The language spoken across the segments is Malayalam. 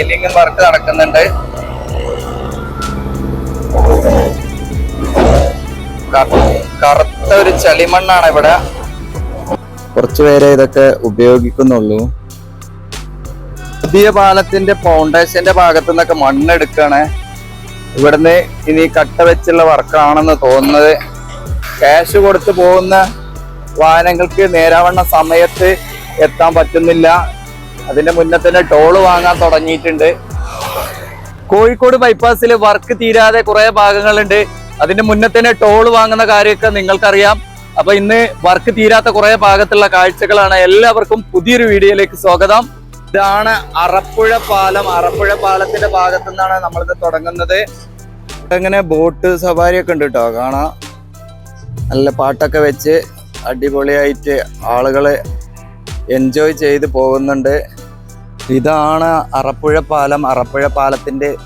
ടൈലിംഗ് വർക്ക് നടക്കുന്നുണ്ട്. കറുത്ത ഒരു ചളിമണ്ണാണ് ഇവിടെ. കുറച്ചു പേരെ ഇതൊക്കെ ഉപയോഗിക്കുന്നുള്ളൂ. പുതിയ പാലത്തിന്റെ ഫൗണ്ടേഷന്റെ ഭാഗത്തു നിന്നൊക്കെ മണ്ണെടുക്കാണ്. ഇവിടുന്ന് ഇനി കട്ട വെച്ചുള്ള വർക്കാണെന്ന് തോന്നുന്നത്. ക്യാഷ് കൊടുത്തു പോകുന്ന വാഹനങ്ങൾക്ക് നേരാവണ്ണ സമയത്ത് എത്താൻ പറ്റുന്നില്ല. അതിന്റെ മുന്നേ തന്നെ ടോൾ വാങ്ങാൻ തുടങ്ങിയിട്ടുണ്ട്. കോഴിക്കോട് ബൈപ്പാസിൽ വർക്ക് തീരാതെ കുറെ ഭാഗങ്ങളുണ്ട്. അതിന്റെ മുന്നേ തന്നെ ടോൾ വാങ്ങുന്ന കാര്യമൊക്കെ നിങ്ങൾക്കറിയാം. അപ്പൊ ഇന്ന് വർക്ക് തീരാത്ത കുറെ ഭാഗത്തുള്ള കാഴ്ചകളാണ്. എല്ലാവർക്കും പുതിയൊരു വീഡിയോയിലേക്ക് സ്വാഗതം. ഇതാണ് അറപ്പുഴ പാലം. അറപ്പുഴ പാലത്തിന്റെ ഭാഗത്തു നിന്നാണ് നമ്മളിത് തുടങ്ങുന്നത്. ഇങ്ങനെ ബോട്ട് സവാരിയൊക്കെ ഉണ്ട് കേട്ടോ കാണാം. നല്ല പാട്ടൊക്കെ വെച്ച് അടിപൊളിയായിട്ട് ആളുകൾ എൻജോയ് ചെയ്ത് പോകുന്നുണ്ട്. ഇതാണ് അറപ്പുഴ പാലം. അറപ്പുഴ പാലത്തിന്റെ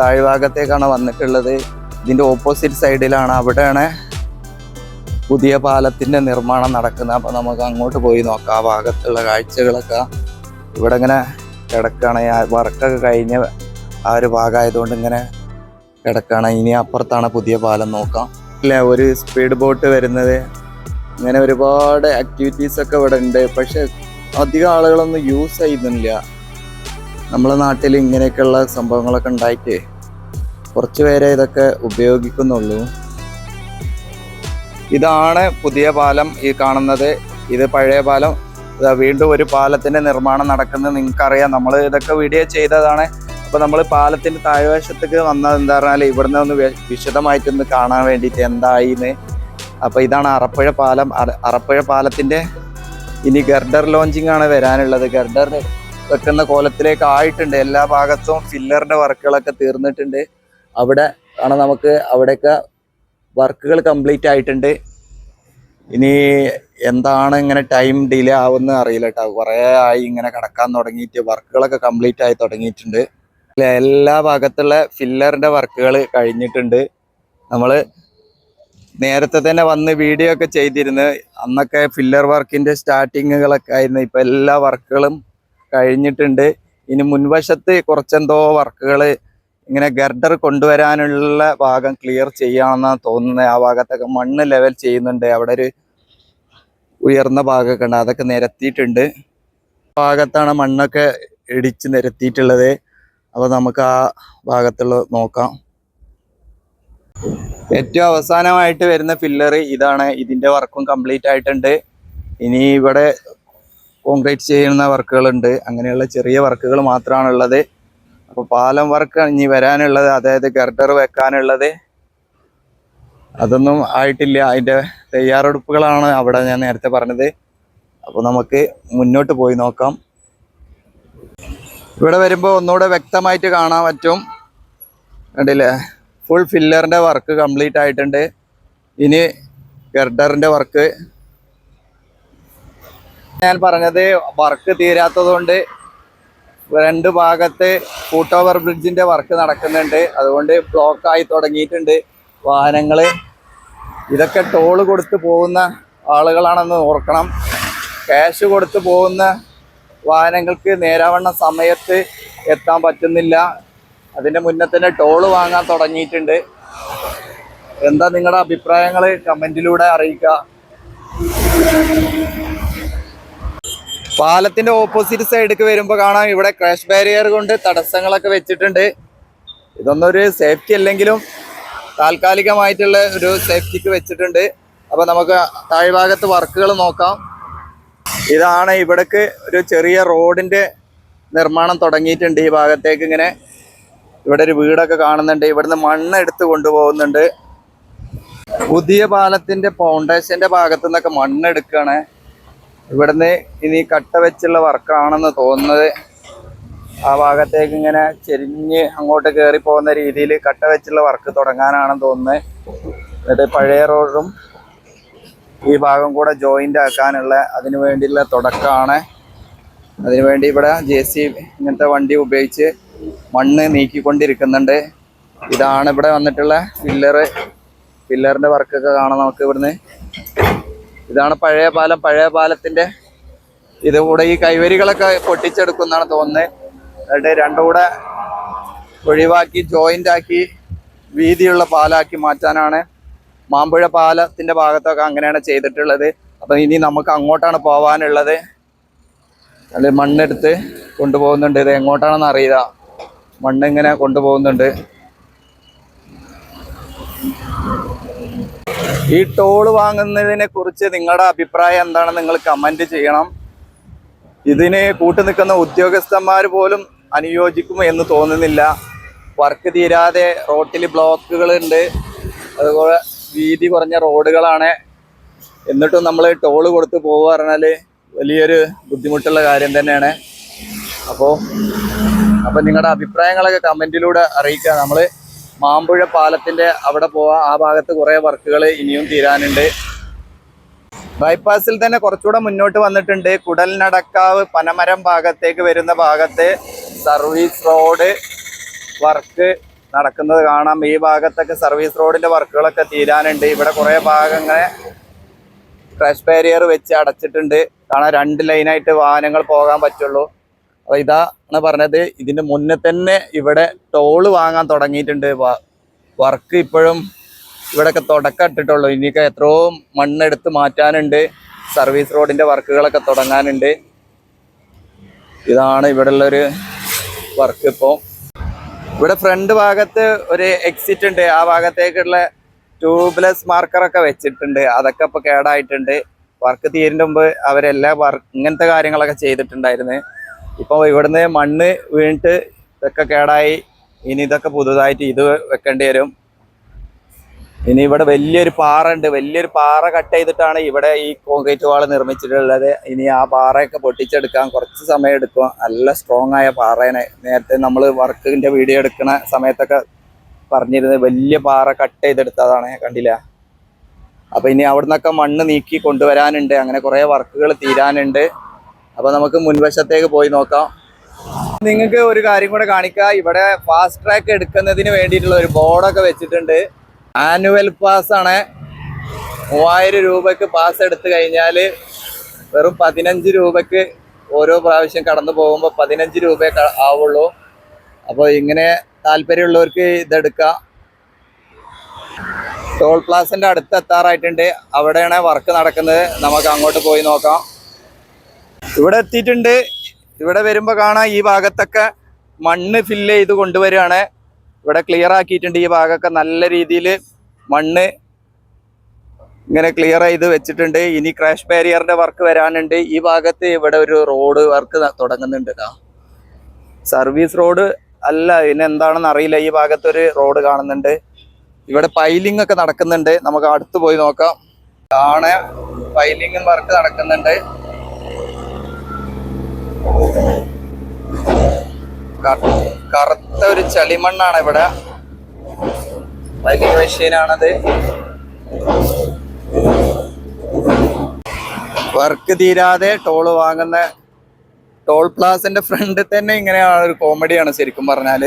താഴ്ഭാഗത്തേക്കാണ് വന്നിട്ടുള്ളത്. ഇതിന്റെ ഓപ്പോസിറ്റ് സൈഡിലാണ് അവിടെയാണ് പുതിയ പാലത്തിന്റെ നിർമ്മാണം നടക്കുന്നത്. അപ്പോൾ നമുക്ക് അങ്ങോട്ട് പോയി നോക്കാം. ആ ഭാഗത്തുള്ള കാഴ്ചകളൊക്കെ ഇവിടെ ഇങ്ങനെ കിടക്കുകയാണ്. വർക്കൊക്കെ കഴിഞ്ഞ ആ ഒരു ഭാഗമായതുകൊണ്ട് ഇങ്ങനെ കിടക്കുകയാണ്. ഇനി അപ്പുറത്താണ് പുതിയ പാലം നോക്കാം. ഇല്ല ഒരു സ്പീഡ് ബോട്ട് വരുന്നത്. ഇങ്ങനെ ഒരുപാട് ആക്ടിവിറ്റീസൊക്കെ ഇവിടെ ഉണ്ട്. പക്ഷെ അധികം ആളുകളൊന്നും യൂസ് ചെയ്യുന്നില്ല. നമ്മളെ നാട്ടിൽ ഇങ്ങനെയൊക്കെയുള്ള സംഭവങ്ങളൊക്കെ ഉണ്ടായിട്ട് കുറച്ച് പേരെ ഇതൊക്കെ ഉപയോഗിക്കുന്നുള്ളൂ. ഇതാണ് പുതിയ പാലം ഈ കാണുന്നത്. ഇത് പഴയ പാലം. ഇതാ വീണ്ടും ഒരു പാലത്തിന്റെ നിർമ്മാണം നടക്കുന്നത് നിങ്ങൾക്കറിയാം. നമ്മൾ ഇതൊക്കെ വീഡിയോ ചെയ്തതാണ്. അപ്പോൾ നമ്മൾ പാലത്തിന്റെ താഴ്വശത്തേക്ക് വന്നത് എന്താ പറഞ്ഞാൽ ഇവിടുന്ന് ഒന്ന് വിശദമായിട്ടൊന്ന് കാണാൻ വേണ്ടിയിട്ട് എന്തായിന്ന്. അപ്പോൾ ഇതാണ് അറപ്പുഴ പാലം. അറ- അറപ്പുഴ പാലത്തിന്റെ ഇനി ഗർഡർ ലോഞ്ചിങ് ആണ് വരാനുള്ളത്. ഗർഡർ വെക്കുന്ന കോലത്തിലേക്ക് ആയിട്ടുണ്ട്. എല്ലാ ഭാഗത്തും ഫില്ലറിന്റെ വർക്കുകളൊക്കെ തീർന്നിട്ടുണ്ട്. അവിടെ ആണ് നമുക്ക് അവിടെയൊക്കെ വർക്കുകൾ കംപ്ലീറ്റ് ആയിട്ടുണ്ട്. ഇനി എന്താണ് ഇങ്ങനെ ടൈം ഡിലേ ആവുന്ന അറിയില്ല കേട്ടോ. കുറേ ആയി ഇങ്ങനെ കിടക്കാൻ തുടങ്ങിയിട്ട് വർക്കുകളൊക്കെ കംപ്ലീറ്റ് ആയി തുടങ്ങിയിട്ടുണ്ട്. എല്ലാ ഭാഗത്തുള്ള ഫില്ലറിന്റെ വർക്കുകൾ കഴിഞ്ഞിട്ടുണ്ട്. നമ്മൾ നേരത്തെ തന്നെ വന്ന് വീഡിയോ ഒക്കെ ചെയ്തിരുന്നു. അന്നൊക്കെ ഫില്ലർ വർക്കിന്റെ സ്റ്റാർട്ടിങ്ങുകളൊക്കെ ആയിരുന്നു. ഇപ്പൊ എല്ലാ വർക്കുകളും കഴിഞ്ഞിട്ടുണ്ട്. ഇനി മുൻവശത്ത് കുറച്ചെന്തോ വർക്കുകൾ ഇങ്ങനെ ഗർഡർ കൊണ്ടുവരാനുള്ള ഭാഗം ക്ലിയർ ചെയ്യാണെന്നാണ് തോന്നുന്നത്. ആ ഭാഗത്തൊക്കെ മണ്ണ് ലെവൽ ചെയ്യുന്നുണ്ട്. അവിടെ ഒരു ഉയർന്ന ഭാഗമൊക്കെ ഉണ്ട്. അതൊക്കെ നിരത്തിയിട്ടുണ്ട്. ഭാഗത്താണ് മണ്ണൊക്കെ ഇടിച്ച് നിരത്തിയിട്ടുള്ളത്. അപ്പോൾ നമുക്ക് ആ ഭാഗത്തുള്ള നോക്കാം. ഏറ്റവും അവസാനമായിട്ട് വരുന്ന ഫില്ലർ ഇതാണ്. ഇതിന്റെ വർക്കും കംപ്ലീറ്റ് ആയിട്ടുണ്ട്. ഇനി ഇവിടെ കോൺക്രീറ്റ് ചെയ്യുന്ന വർക്കുകളുണ്ട്. അങ്ങനെയുള്ള ചെറിയ വർക്കുകൾ മാത്രമാണ് ഉള്ളത് അപ്പോൾ പാലം വർക്ക് ഇനി വരാനുള്ളത് അതായത് ഗർഡർ വെക്കാനുള്ളത്. അതൊന്നും ആയിട്ടില്ല. അതിന്റെ തയ്യാറെടുപ്പുകളാണ് അവിടെ ഞാൻ നേരത്തെ പറഞ്ഞത്. അപ്പോൾ നമുക്ക് മുന്നോട്ട് പോയി നോക്കാം. ഇവിടെ വരുമ്പോൾ ഒന്നുകൂടെ വ്യക്തമായിട്ട് കാണാൻ പറ്റും. കണ്ടില്ലേ? ഫുൾ ഫില്ലറിന്റെ വർക്ക് കംപ്ലീറ്റ് ആയിട്ടുണ്ട്. ഇനി ഗർഡറിന്റെ വർക്ക് ഞാൻ പറഞ്ഞത് വർക്ക് തീരാത്തതുകൊണ്ട് രണ്ട് ഭാഗത്ത് ഫൂട്ട് ഓവർ ബ്രിഡ്ജിന്റെ വർക്ക് നടക്കുന്നുണ്ട്. അതുകൊണ്ട് ബ്ലോക്ക് ആയി തുടങ്ങിയിട്ടുണ്ട്. വാഹനങ്ങൾ ഇതൊക്കെ ടോൾ കൊടുത്ത് പോകുന്ന ആളുകളാണെന്ന് ഓർക്കണം. ക്യാഷ് കൊടുത്ത് പോകുന്ന വാഹനങ്ങൾക്ക് നേരാവണ്ണ സമയത്ത് എത്താൻ പറ്റുന്നില്ല. അതിന്റെ മുന്നേ തന്നെ ടോൾ വാങ്ങാൻ തുടങ്ങിയിട്ടുണ്ട്. എന്താ നിങ്ങളുടെ അഭിപ്രായങ്ങൾ കമന്റിലൂടെ അറിയിക്കുക. പാലത്തിന്റെ ഓപ്പോസിറ്റ് സൈഡിലേക്ക് വരുമ്പോൾ കാണാം. ഇവിടെ ക്രാഷ് ബാരിയർ കൊണ്ട് തടസ്സങ്ങളൊക്കെ വെച്ചിട്ടുണ്ട്. ഇതൊന്നൊരു സേഫ്റ്റി അല്ലെങ്കിലും താൽക്കാലികമായിട്ടുള്ള ഒരു സേഫ്റ്റിക്ക് വെച്ചിട്ടുണ്ട്. അപ്പൊ നമുക്ക് താഴ്ഭാഗത്ത് വർക്കുകൾ നോക്കാം. ഇതാണ് ഇവിടേക്ക് ഒരു ചെറിയ റോഡിന്റെ നിർമ്മാണം തുടങ്ങിയിട്ടുണ്ട് ഈ ഭാഗത്തേക്ക് ഇങ്ങനെ. ഇവിടെ ഒരു വീടൊക്കെ കാണുന്നുണ്ട്. ഇവിടുന്ന് മണ്ണ് എടുത്ത് കൊണ്ടുപോകുന്നുണ്ട്. പുതിയ പാലത്തിന്റെ ഫൗണ്ടേഷന്റെ ഭാഗത്തു നിന്നൊക്കെ മണ്ണ് എടുക്കുകയാണ് ഇവിടുന്ന് ഇനി കട്ട വെച്ചുള്ള വർക്കാണെന്ന് തോന്നുന്നത്. ആ ഭാഗത്തേക്ക് ഇങ്ങനെ ചെരിഞ്ഞ് അങ്ങോട്ട് കയറി പോകുന്ന രീതിയിൽ കട്ട വെച്ചുള്ള വർക്ക് തുടങ്ങാനാണെന്ന് തോന്നുന്നത്. എന്നിട്ട് പഴയ റോഡും ഈ ഭാഗം കൂടെ ജോയിന്റ് ആക്കാനുള്ള അതിനു വേണ്ടിയുള്ള തുടക്കമാണ്. അതിനുവേണ്ടി ഇവിടെ ജെ സി ഇങ്ങനത്തെ വണ്ടി ഉപയോഗിച്ച് മണ്ണ് നീക്കിക്കൊണ്ടിരിക്കുന്നുണ്ട്. ഇതാണ് ഇവിടെ വന്നിട്ടുള്ള പില്ലറ് പില്ലറിന്റെ വർക്കൊക്കെ കാണാം നമുക്ക് ഇവിടുന്ന്. ഇതാണ് പഴയ പാലം പഴയ പാലത്തിന്റെ ഇതുകൂടെ ഈ കൈവരികളൊക്കെ പൊട്ടിച്ചെടുക്കുന്നാണ് തോന്നുന്നത്. എന്നിട്ട് രണ്ടുകൂടെ ഒഴിവാക്കി ജോയിന്റ് ആക്കി വീതിയുള്ള പാലാക്കി മാറ്റാനാണ് മാമ്പുഴ പാലത്തിന്റെ ഭാഗത്തൊക്കെ അങ്ങനെയാണ് ചെയ്തിട്ടുള്ളത്. അപ്പൊ ഇനി നമുക്ക് അങ്ങോട്ടാണ് പോവാനുള്ളത്. അല്ലെ മണ്ണെടുത്ത് കൊണ്ടുപോകുന്നുണ്ട്. ഇത് എങ്ങോട്ടാണെന്ന് അറിയില്ല. മണ്ണിങ്ങനെ കൊണ്ടുപോകുന്നുണ്ട്. ഈ ടോൾ വാങ്ങുന്നതിനെ കുറിച്ച് നിങ്ങളുടെ അഭിപ്രായം എന്താണെന്ന് നിങ്ങൾ കമന്റ് ചെയ്യണം. ഇതിന് കൂട്ടു നിൽക്കുന്ന ഉദ്യോഗസ്ഥന്മാർ പോലും അനുയോജിക്കും എന്ന് തോന്നുന്നില്ല. വർക്ക് തീരാതെ റോട്ടിൽ ബ്ലോക്കുകൾ ഉണ്ട്. അതുപോലെ വീതി കുറഞ്ഞ റോഡുകളാണ്. എന്നിട്ടും നമ്മൾ ടോൾ കൊടുത്ത് പോകുക പറഞ്ഞാൽ വലിയൊരു ബുദ്ധിമുട്ടുള്ള കാര്യം തന്നെയാണ്. അപ്പോൾ അപ്പം നിങ്ങളുടെ അഭിപ്രായങ്ങളൊക്കെ കമന്റിലൂടെ അറിയിക്കുക. നമ്മൾ മാമ്പുഴ പാലത്തിന്റെ അവിടെ പോവാ. ആ ഭാഗത്ത് കുറേ വർക്കുകൾ ഇനിയും തീരാനുണ്ട്. ബൈപ്പാസിൽ തന്നെ കുറച്ചുകൂടെ മുന്നോട്ട് വന്നിട്ടുണ്ട്. കുടൽനടക്കാവ് പനമരം ഭാഗത്തേക്ക് വരുന്ന ഭാഗത്ത് സർവീസ് റോഡ് വർക്ക് നടക്കുന്നത് കാണാം. ഈ ഭാഗത്തൊക്കെ സർവീസ് റോഡിന്റെ വർക്കുകളൊക്കെ തീരാനുണ്ട്. ഇവിടെ കുറേ ഭാഗങ്ങളെ ക്രഷ് ബാരിയർ വെച്ച് അടച്ചിട്ടുണ്ട്. കാരണം രണ്ട് ലൈനായിട്ട് വാഹനങ്ങൾ പോകാൻ പറ്റുള്ളൂ. അപ്പൊ ഇതാണ് പറഞ്ഞത്. ഇതിന്റെ മുന്നേ തന്നെ ഇവിടെ ടോൾ വാങ്ങാൻ തുടങ്ങിയിട്ടുണ്ട്. വർക്ക് ഇപ്പോഴും ഇവിടെയൊക്കെ തുടക്കം ഇട്ടിട്ടുള്ളൂ. ഇനിയൊക്കെ എത്രയോ മണ്ണെടുത്ത് മാറ്റാനുണ്ട്. സർവീസ് റോഡിന്റെ വർക്കുകളൊക്കെ തുടങ്ങാനുണ്ട്. ഇതാണ് ഇവിടെ ഉള്ളൊരു വർക്ക് ഇപ്പോൾ ഇവിടെ ഫ്രണ്ട് ഭാഗത്ത് ഒരു എക്സിറ്റ് ഉണ്ട്. ആ ഭാഗത്തേക്കുള്ള ട്യൂബ്ലെസ് മാർക്കറൊക്കെ വെച്ചിട്ടുണ്ട്. അതൊക്കെ ഇപ്പൊ കേടായിട്ടുണ്ട്. വർക്ക് തീരിന്റെ മുമ്പ് അവരെല്ലാ ഇങ്ങനത്തെ കാര്യങ്ങളൊക്കെ ചെയ്തിട്ടുണ്ടായിരുന്നു. ഇപ്പൊ ഇവിടുന്ന് മണ്ണ് വീണിട്ട് ഇതൊക്കെ കേടായി. ഇനി ഇതൊക്കെ പുതുതായിട്ട് ഇത് വെക്കേണ്ടി വരും. ഇനി ഇവിടെ വലിയൊരു പാറ ഉണ്ട്. വലിയൊരു പാറ കട്ട് ചെയ്തിട്ടാണ് ഇവിടെ ഈ കോൺക്രീറ്റ് വാൾ നിർമ്മിച്ചിട്ടുള്ളത്. ഇനി ആ പാറയൊക്കെ പൊട്ടിച്ചെടുക്കാൻ കുറച്ച് സമയം എടുക്കും. നല്ല സ്ട്രോങ് ആയ പാറേനെ നേരത്തെ നമ്മൾ വർക്കിന്റെ വീഡിയോ എടുക്കുന്ന സമയത്തൊക്കെ പറഞ്ഞിരുന്നത് വലിയ പാറ കട്ട് ചെയ്തെടുത്തതാണ്. കണ്ടില്ല? അപ്പം ഇനി അവിടെ നിന്നൊക്കെ മണ്ണ് നീക്കി കൊണ്ടുവരാനുണ്ട്. അങ്ങനെ കുറേ വർക്കുകൾ തീരാനുണ്ട്. അപ്പൊ നമുക്ക് മുൻവശത്തേക്ക് പോയി നോക്കാം. നിങ്ങൾക്ക് ഒരു കാര്യം കൂടെ കാണിക്കാം. ഇവിടെ ഫാസ്റ്റ് ട്രാക്ക് എടുക്കുന്നതിന് വേണ്ടിയിട്ടുള്ള ഒരു ബോർഡൊക്കെ വെച്ചിട്ടുണ്ട്. ആനുവൽ പാസ് ആണ്. മൂവായിരം രൂപക്ക് പാസ് എടുത്തു കഴിഞ്ഞാൽ വെറും പതിനഞ്ച് രൂപക്ക് ഓരോ പ്രാവശ്യം കടന്നു പോകുമ്പോൾ പതിനഞ്ച് രൂപയെ ആവുള്ളൂ. അപ്പോൾ ഇങ്ങനെ താല്പര്യമുള്ളവർക്ക് ഇതെടുക്കാം. ടോൾ പ്ലാസിന്റെ അടുത്ത് എത്താറായിട്ടുണ്ട്. അവിടെയാണ് വർക്ക് നടക്കുന്നത്. നമുക്ക് അങ്ങോട്ട് പോയി നോക്കാം. ഇവിടെ എത്തിയിട്ടുണ്ട്. ഇവിടെ വരുമ്പോൾ കാണാം ഈ ഭാഗത്തൊക്കെ മണ്ണ് ഫില്ല് ചെയ്ത് കൊണ്ടുവരികയാണ്. ഇവിടെ ക്ലിയർ ആക്കിയിട്ടുണ്ട് ഈ ഭാഗമൊക്കെ നല്ല രീതിയിൽ മണ്ണ് ഇങ്ങനെ ക്ലിയർ ചെയ്ത് വെച്ചിട്ടുണ്ട്. ഇനി ക്രാഷ് ബാരിയറിന്റെ വർക്ക് വരാനുണ്ട്. ഈ ഭാഗത്ത് ഇവിടെ ഒരു റോഡ് വർക്ക് തുടങ്ങുന്നുണ്ട്. സർവീസ് റോഡ് അല്ല ഇതിന് എന്താണെന്ന് അറിയില്ല. ഈ ഭാഗത്ത് ഒരു റോഡ് കാണുന്നുണ്ട്. ഇവിടെ പൈലിംഗ് ഒക്കെ നടക്കുന്നുണ്ട്. നമുക്ക് അടുത്ത് പോയി നോക്കാം. ആണ് പൈലിംഗ് വർക്ക് നടക്കുന്നുണ്ട്. കറുത്ത ഒരു ചളിമണ്ണാണ് ഇവിടെ. വലിയ മെഷീനാണത്. വർക്ക് തീരാതെ ടോൾ വാങ്ങുന്ന ടോൾ പ്ലാസിന്റെ ഫ്രണ്ടിൽ തന്നെ ഇങ്ങനെയാണ് ഒരു കോമഡിയാണ് ശരിക്കും പറഞ്ഞാൽ.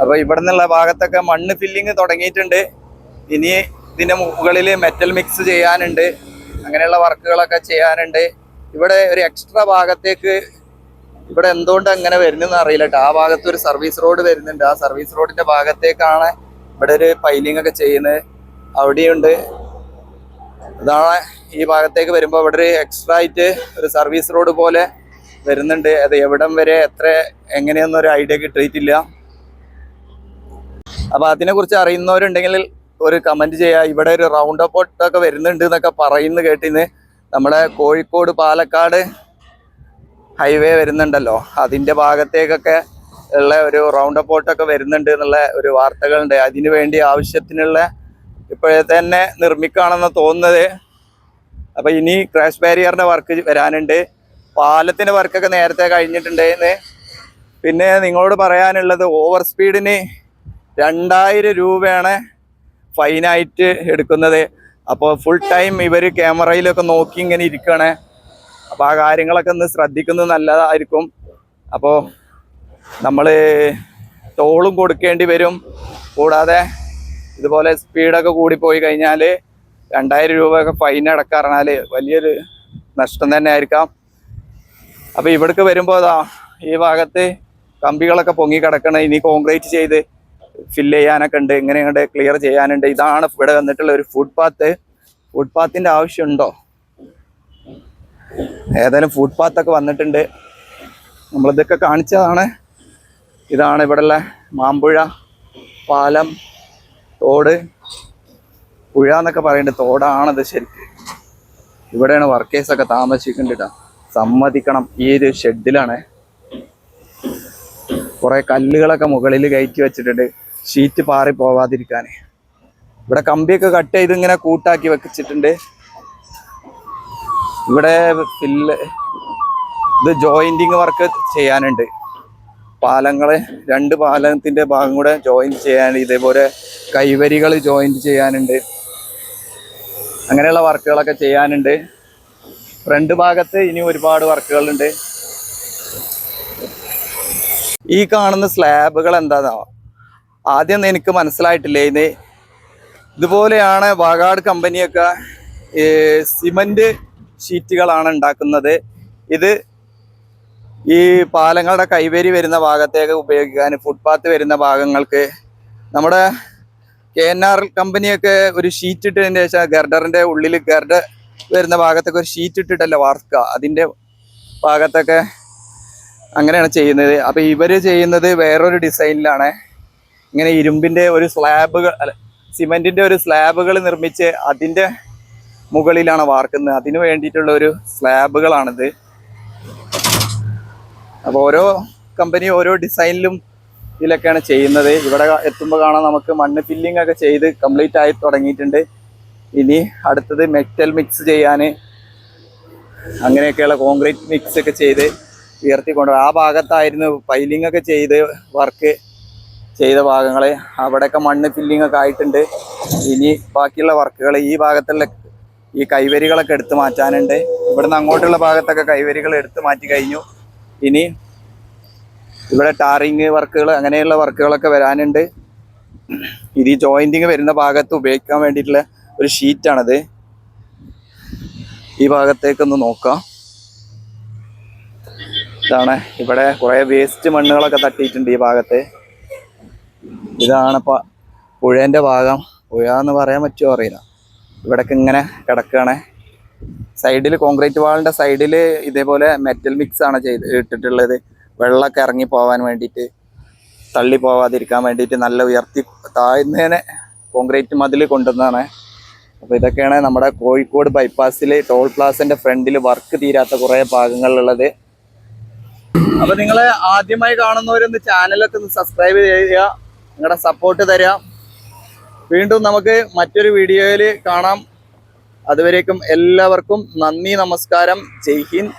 അപ്പൊ ഇവിടെ നിന്നുള്ള ഭാഗത്തൊക്കെ മണ്ണ് ഫില്ലിങ് തുടങ്ങിയിട്ടുണ്ട്. ഇനി ഇതിന്റെ മുകളിൽ മെറ്റൽ മിക്സ് ചെയ്യാനുണ്ട്. അങ്ങനെയുള്ള വർക്കുകളൊക്കെ ചെയ്യാനുണ്ട്. ഇവിടെ ഒരു എക്സ്ട്രാ ഭാഗത്തേക്ക് ഇവിടെ എന്തുകൊണ്ട് അങ്ങനെ വരുന്നെന്ന് അറിയില്ല ആ ഭാഗത്ത് ഒരു സർവീസ് റോഡ് വരുന്നുണ്ട്. ആ സർവീസ് റോഡിന്റെ ഭാഗത്തേക്കാണ് ഇവിടെ ഒരു പൈലിംഗ് ഒക്കെ ചെയ്യുന്നത്. അവിടെയുണ്ട്. അതാണ് ഈ ഭാഗത്തേക്ക് വരുമ്പോൾ ഇവിടെ ഒരു എക്സ്ട്രാ ആയിട്ട് ഒരു സർവീസ് റോഡ് പോലെ വരുന്നുണ്ട്. അത് എവിടം വരെ എത്ര എങ്ങനെയൊന്നും ഒരു ഐഡിയ കിട്ടിയിട്ടില്ല. അപ്പൊ അതിനെക്കുറിച്ച് അറിയുന്നവരുണ്ടെങ്കിൽ ഒരു കമന്റ് ചെയ്യുക ഇവിടെ ഒരു റൗണ്ട് അപ്പ് ഒക്കെ വരുന്നുണ്ട് എന്നൊക്കെ പറയുന്നു കേട്ടിന്ന്. നമ്മുടെ കോഴിക്കോട് പാലക്കാട് ഹൈവേ വരുന്നുണ്ടല്ലോ. അതിന്റെ ഭാഗത്തേക്കൊക്കെ ഉള്ള ഒരു റൗണ്ട് അപ്പോട്ടൊക്കെ വരുന്നുണ്ട് എന്നുള്ള ഒരു വാർത്തകളുണ്ട്. അതിനു വേണ്ടി ആവശ്യത്തിനുള്ള ഇപ്പോഴത്തെ തന്നെ നിർമ്മിക്കുകയാണെന്ന് തോന്നുന്നത്. അപ്പോൾ ഇനി ക്രാഷ് ബാരിയറിന്റെ വർക്ക് വരാനുണ്ട്. പാലത്തിന്റെ വർക്കൊക്കെ നേരത്തെ കഴിഞ്ഞിട്ടുണ്ടെന്ന് പിന്നെ നിങ്ങളോട് പറയാനുള്ളത് ഓവർ സ്പീഡിന് രണ്ടായിരം രൂപയാണ് ഫൈനായിട്ട് എടുക്കുന്നത്. അപ്പോൾ ഫുൾ ടൈം ഇവർ ക്യാമറയിലൊക്കെ നോക്കി ഇങ്ങനെ ഇരിക്കുകയാണ് അപ്പോൾ ആ കാര്യങ്ങളൊക്കെ ഒന്ന് ശ്രദ്ധിക്കുന്നത് നല്ലതായിരിക്കും. അപ്പോൾ നമ്മൾ ടോളും കൊടുക്കേണ്ടി വരും. കൂടാതെ ഇതുപോലെ സ്പീഡൊക്കെ കൂടിപ്പോയി കഴിഞ്ഞാൽ രണ്ടായിരം രൂപയൊക്കെ ഫൈൻ അടക്കാറഞ്ഞാൽ വലിയൊരു നഷ്ടം തന്നെ ആയിരിക്കാം. അപ്പോൾ ഇവിടേക്ക് വരുമ്പോൾ അതാ ഈ ഭാഗത്ത് കമ്പികളൊക്കെ പൊങ്ങി കിടക്കണ. ഇനി കോൺക്രീറ്റ് ചെയ്ത് ഫില്ല് ചെയ്യാനൊക്കെ ഉണ്ട്. ഇങ്ങനെ ക്ലിയർ ചെയ്യാനുണ്ട്. ഇതാണ് ഇവിടെ വന്നിട്ടുള്ള ഒരു ഫുട്പാത്ത് ഫുട്പാത്തിന്റെ ആവശ്യമുണ്ടോ ഏതായാലും ഫുട്പാത്ത് ഒക്കെ വന്നിട്ടുണ്ട്. നമ്മളിതൊക്കെ കാണിച്ചതാണ്. ഇതാണ് ഇവിടെയുള്ള മാമ്പുഴ പാലം തോട്. പുഴ എന്നൊക്കെ പറയുന്നുണ്ട് തോടാണത് ശരിക്ക്. ഇവിടെയാണ് വർക്കേഴ്സൊക്കെ താമസിക്കേണ്ടിട്ടാ സമ്മതിക്കണം ഈ ഒരു ഷെഡിലാണ് കുറെ കല്ലുകളൊക്കെ മുകളിൽ കയറ്റി വെച്ചിട്ടുണ്ട്. ഷീറ്റ് പാറി പോവാതിരിക്കാൻ ഇവിടെ കമ്പിയൊക്കെ കട്ട് ചെയ്ത് ഇങ്ങനെ കൂട്ടാക്കി വെച്ചിട്ടുണ്ട്. ഇവിടെ ഫില്ല് ഇത് ജോയിന്റിങ് വർക്ക് ചെയ്യാനുണ്ട്. പാലങ്ങൾ രണ്ട് പാലത്തിന്റെ ഭാഗം കൂടെ ജോയിൻ ചെയ്യാൻ ഇതേപോലെ കൈവരികൾ ജോയിന്റ് ചെയ്യാനുണ്ട്. അങ്ങനെയുള്ള വർക്കുകളൊക്കെ ചെയ്യാനുണ്ട്. ഫ്രണ്ട് ഭാഗത്ത് ഇനി ഒരുപാട് വർക്കുകളുണ്ട് ഈ കാണുന്ന സ്ലാബുകൾ എന്താണോ ആദ്യം എനിക്ക് മനസ്സിലായിട്ടില്ല. ഇത് ഇതുപോലെയാണ് വാഗാട് കമ്പനിയൊക്കെ സിമന്റ് ഷീറ്റുകളാണ് ഉണ്ടാക്കുന്നത്. ഇത് ഈ പാലങ്ങളുടെ കൈവരി വരുന്ന ഭാഗത്തേക്ക് ഉപയോഗിക്കാൻ ഫുട്പാത്ത് വരുന്ന ഭാഗങ്ങൾക്ക് നമ്മുടെ കെ എൻ ആർ കമ്പനിയൊക്കെ ഒരു ഷീറ്റ് ഇട്ടതിന് ശേഷം ഗർഡറിന്റെ ഉള്ളിൽ ഗർഡർ വരുന്ന ഭാഗത്തൊക്കെ ഒരു ഷീറ്റ് ഇട്ടിട്ടല്ല വാർക്കുക. അതിന്റെ ഭാഗത്തൊക്കെ അങ്ങനെയാണ് ചെയ്യുന്നത്. അപ്പോൾ ഇവർ ചെയ്യുന്നത് വേറൊരു ഡിസൈനിലാണ്. ഇങ്ങനെ ഇരുമ്പിന്റെ ഒരു സ്ലാബുകൾ അല്ല സിമെന്റിന്റെ ഒരു സ്ലാബുകൾ നിർമ്മിച്ച് അതിന്റെ മുകളിലാണ് വാർക്കുന്നത്. അതിനു വേണ്ടിയിട്ടുള്ള ഒരു സ്ലാബുകളാണിത്. അപ്പോൾ ഓരോ കമ്പനി ഓരോ ഡിസൈനിലും ഇതിലൊക്കെയാണ് ചെയ്യുന്നത്. ഇവിടെ എത്തുമ്പോൾ കാണാം നമുക്ക് മണ്ണ് ഫില്ലിംഗ് ഒക്കെ ചെയ്ത് കംപ്ലീറ്റ് ആയി തുടങ്ങിയിട്ടുണ്ട്. ഇനി അടുത്തത് മെറ്റൽ മിക്സ് ചെയ്യാൻ അങ്ങനെയൊക്കെയുള്ള കോൺക്രീറ്റ് മിക്സ് ഒക്കെ ചെയ്ത് ഉയർത്തിക്കൊണ്ട് ആ ഭാഗത്തായിരുന്നു പൈലിംഗ് ഒക്കെ ചെയ്ത് വർക്ക് ചെയ്ത ഭാഗങ്ങൾ അവിടെയൊക്കെ മണ്ണ് ഫില്ലിംഗ് ഒക്കെ ആയിട്ടുണ്ട്. ഇനി ബാക്കിയുള്ള വർക്കുകൾ ഈ ഭാഗത്തുള്ള ഈ കൈവരികളൊക്കെ എടുത്തു മാറ്റാനുണ്ട്. ഇവിടുന്ന് അങ്ങോട്ടുള്ള ഭാഗത്തൊക്കെ കൈവരികൾ എടുത്തു മാറ്റി കഴിഞ്ഞു. ഇനി ഇവിടെ ടാറിങ് വർക്കുകൾ അങ്ങനെയുള്ള വർക്കുകളൊക്കെ വരാനുണ്ട്. ഇത് ഈ ജോയിന്റിങ് വരുന്ന ഭാഗത്ത് ഉപയോഗിക്കാൻ വേണ്ടിയിട്ടുള്ള ഒരു ഷീറ്റാണത്. ഈ ഭാഗത്തേക്കൊന്ന് നോക്കാം. ഇതാണ് ഇവിടെ കുറേ വേസ്റ്റ് മണ്ണുകളൊക്കെ തട്ടിയിട്ടുണ്ട് ഈ ഭാഗത്ത്. ഇതാണ് പുഴേന്റെ ഭാഗം. പുഴ എന്ന് പറയാൻ പറ്റുമോ അറിയില്ല. ഇവിടൊക്കെ ഇങ്ങനെ കിടക്കുകയാണ്. സൈഡിൽ കോൺക്രീറ്റ് വാളിന്റെ സൈഡിൽ ഇതേപോലെ മെറ്റൽ മിക്സ് ആണ് ചെയ്ത് ഇട്ടിട്ടുള്ളത്. വെള്ളമൊക്കെ ഇറങ്ങി പോകാൻ വേണ്ടിയിട്ട് തള്ളി പോവാതിരിക്കാൻ വേണ്ടിയിട്ട് നല്ല ഉയർത്തി താഴ്ന്നതിനെ കോൺക്രീറ്റ് മതിൽ കൊണ്ടുവന്നതാണ്. അപ്പോൾ ഇതൊക്കെയാണ് നമ്മുടെ കോഴിക്കോട് ബൈപ്പാസിൽ ടോൾ പ്ലാസിന്റെ ഫ്രണ്ടിൽ വർക്ക് തീരാത്ത കുറേ ഭാഗങ്ങളിലുള്ളത് അപ്പോൾ നിങ്ങൾ ആദ്യമായി കാണുന്നവരൊന്ന് ചാനലൊക്കെ ഒന്ന് സബ്സ്ക്രൈബ് ചെയ്യുക. നിങ്ങളുടെ സപ്പോർട്ട് തരിക. വീണ്ടും നമുക്ക് മറ്റൊരു വീഡിയോയിൽ കാണാം. അതുവരേക്കും എല്ലാവർക്കും നന്ദി നമസ്കാരം. ജയ് ഹിന്ദ്.